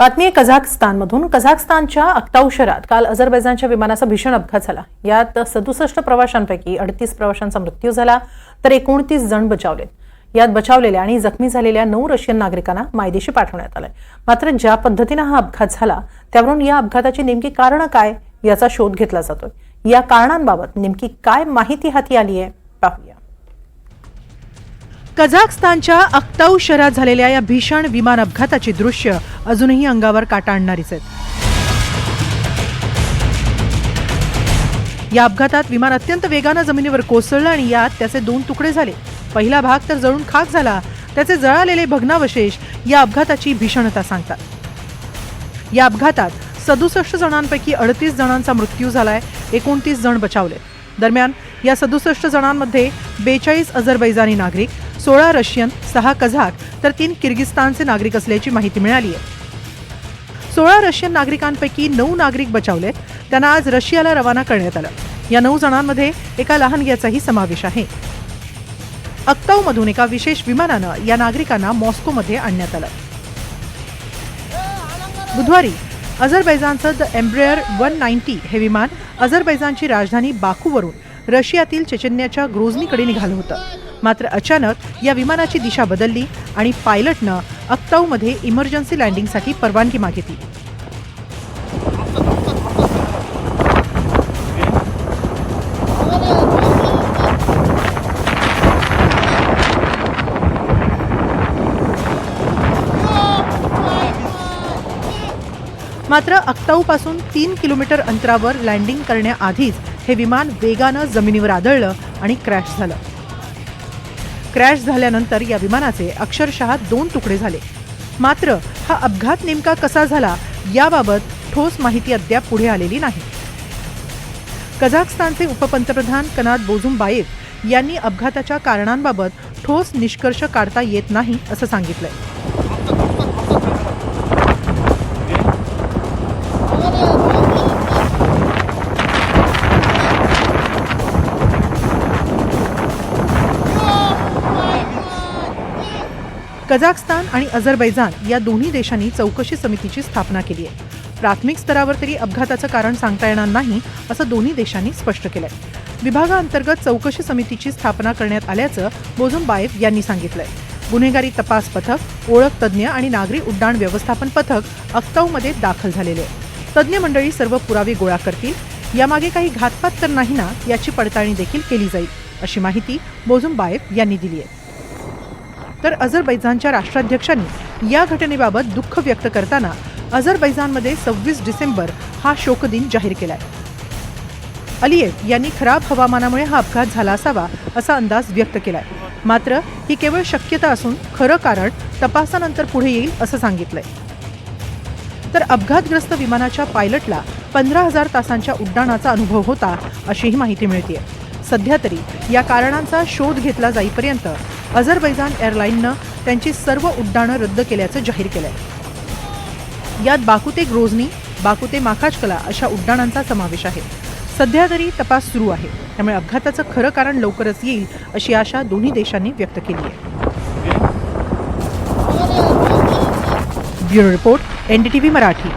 बातमी आहे कझाकस्तानमधून. कझाकस्तानच्या अक्ताऊ शहरात काल अझरबैजानच्या विमानाचा भीषण अपघात झाला. यात सदुसष्ट प्रवाशांपैकी अडतीस प्रवाशांचा मृत्यू झाला तर एकोणतीस जण बचावलेत यात बचावलेल्या आणि जखमी झालेल्या नऊ रशियन नागरिकांना मायदेशी पाठवण्यात आलंय. मात्र ज्या पद्धतीनं हा अपघात झाला त्यावरून या अपघाताची नेमकी कारणं काय याचा शोध घेतला जातोय. या कारणांबाबत नेमकी काय माहिती हाती आली आहे पाहूया. कझाकस्तानच्या अक्ताऊ शहरात झालेल्या या भीषण विमान अपघाताची दृश्य अजूनही अंगावर काटा आणणारीच आहेत. या अपघातात विमान अत्यंत वेगानं जमिनीवर कोसळलं आणि यात त्याचे दोन तुकडे झाले. पहिला भाग तर जळून खाक झाला. त्याचे जळालेले भग्नावशेष या अपघाताची भीषणता सांगतात. या अपघातात सदुसष्ट जणांपैकी अडतीस जणांचा मृत्यू झालाय. एकोणतीस जण बचावले. दरम्यान या सदुसष्ट जणांमध्ये बेचाळीस अझरबैजानी नागरिक सोळा रशियन सहा कझाक तर तीन किर्गिस्तानचे नागरिक असल्याची माहिती मिळाली आहे सोळा रशियन नागरिकांपैकी नऊ नागरिक बचावले त्यांना आज रशियाला रवाना करण्यात आलं. या नऊ जणांमध्ये एका लहानग्याचाही समावेश आहे. अक्ताऊमधून एका विशेष विमानानं या नागरिकांना मॉस्कोमध्ये आणण्यात आलं. बुधवारी अझरबैजानचं द एम्ब्रेअर वन नाईन्टी हे विमान अझरबैजानची राजधानी बाकूवरून रशियातील चेचन्याच्या ग्रोझनीकडे निघालं होतं. मात्र अचानक या विमानाची दिशा बदलली आणि पायलटनं अक्ताऊमध्ये इमर्जन्सी लँडिंगसाठी परवानगी मागितली. मात्र अक्ताऊपासून तीन किलोमीटर अंतरावर लँडिंग करण्याआधीच हे विमान वेगानं जमिनीवर आदळलं आणि क्रॅश झालं. क्रॅश झाल्यानंतर या विमानाचे अक्षरशः दोन तुकडे झाले. मात्र हा अपघात नेमका कसा झाला याबाबत ठोस माहिती अद्याप पुढे आलेली नाही. कझाकस्तानचे उपपंतप्रधान कनाद बोझुमबायेव यांनी अपघाताच्या कारणांबाबत ठोस निष्कर्ष काढता येत नाही असं सांगितलंय. कझाकस्तान आणि अझरबैजान या दोन्ही देशांनी चौकशी समितीची स्थापना केली आहे. प्राथमिक स्तरावर तरी अपघाताचं कारण सांगता येणार नाही असं दोन्ही देशांनी स्पष्ट केलंय. विभागाअंतर्गत चौकशी समितीची स्थापना करण्यात आल्याचं बोझुमबायेव यांनी सांगितलंय. गुन्हेगारी तपास पथक ओळख तज्ज्ञ आणि नागरी उड्डाण व्यवस्थापन पथक अक्ताऊमध्ये दाखल झालेले आहे तज्ज्ञ मंडळी सर्व पुरावे गोळा करतील. यामागे काही घातपात तर नाही ना याची पडताळणी देखील केली जाईल अशी माहिती बोझुमबायेव यांनी दिली आहे. तर अझरबैजानच्या राष्ट्राध्यक्षांनी या घटनेबाबत दुःख व्यक्त करताना अझरबैजानमध्ये सव्वीस डिसेंबर हा शोकदिन जाहीर केलाय. अलियेव यांनी खराब हवामानामुळे हा अपघात झाला असावा असा अंदाज व्यक्त केलाय. मात्र ही केवळ शक्यता असून खरं कारण तपासानंतर पुढे येईल असं सांगितलंय. तर अपघातग्रस्त विमानाच्या पायलटला पंधरा हजार तासांच्या उड्डाणाचा अनुभव होता अशीही माहिती मिळते सध्या तरी या कारणांचा शोध घेतला जाईपर्यंत अझरबैजान एअरलाईननं त्यांची सर्व उड्डाणं रद्द केल्याचं जाहीर केलंय. यात बाकू ते ग्रोझनी बाकू ते अशा उड्डाणांचा समावेश आहे. सध्या तरी तपास सुरू आहे. त्यामुळे अपघाताचं खरं कारण लवकरच येईल अशी आशा दोन्ही देशांनी व्यक्त केली आहे. Bureau report NDTV Marathi.